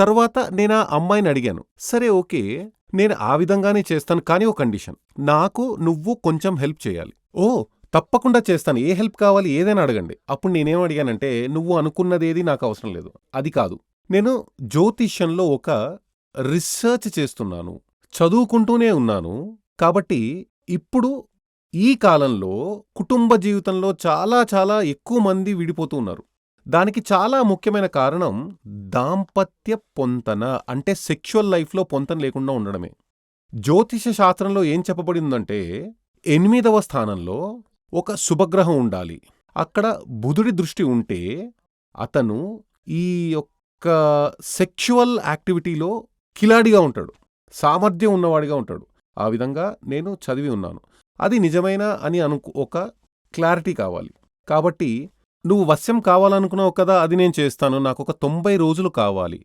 తర్వాత నేను ఆ అమ్మాయిని అడిగాను. సరే ఓకే. నేను ఆ విధంగానే చేస్తాను కానీ ఓ కండిషన్. నాకు నువ్వు కొంచెం హెల్ప్ చేయాలి. ఓ తప్పకుండా చేస్తాను. ఏ హెల్ప్ కావాలి ఏదైనా అడగండి. అప్పుడు నేనేం అడిగానంటే నువ్వు అనుకున్నదేది నాకు అవసరం లేదు. అది కాదు. నేను జ్యోతిష్యంలో ఒక రీసెర్చ్ చేస్తున్నాను. చదువుకుంటూనే ఉన్నాను. కాబట్టి ఇప్పుడు ఈ కాలంలో కుటుంబ జీవితంలో చాలా చాలా ఎక్కువ మంది విడిపోతూ ఉన్నారు. దానికి చాలా ముఖ్యమైన కారణం దాంపత్య పొంతన అంటే సెక్షువల్ లైఫ్‌లో పొంతన లేకుండా ఉండడమే. జ్యోతిష శాస్త్రంలో ఏం చెప్పబడిందంటే ఎనిమిదవ స్థానంలో ఒక శుభగ్రహం ఉండాలి. అక్కడ బుధుడి దృష్టి ఉంటే అతను ఈ యొక్క సెక్షువల్ యాక్టివిటీలో కిలాడిగా ఉంటాడు. సామర్థ్యం ఉన్నవాడిగా ఉంటాడు. ఆ విధంగా నేను చదివి ఉన్నాను. అది నిజమేనా అని అనుకు ఒక క్లారిటీ కావాలి. కాబట్టి నువ్వు వశ్యం కావాలనుకున్నావు కదా! అది నేను చేస్తాను. నాకొక 90 రోజులు కావాలి.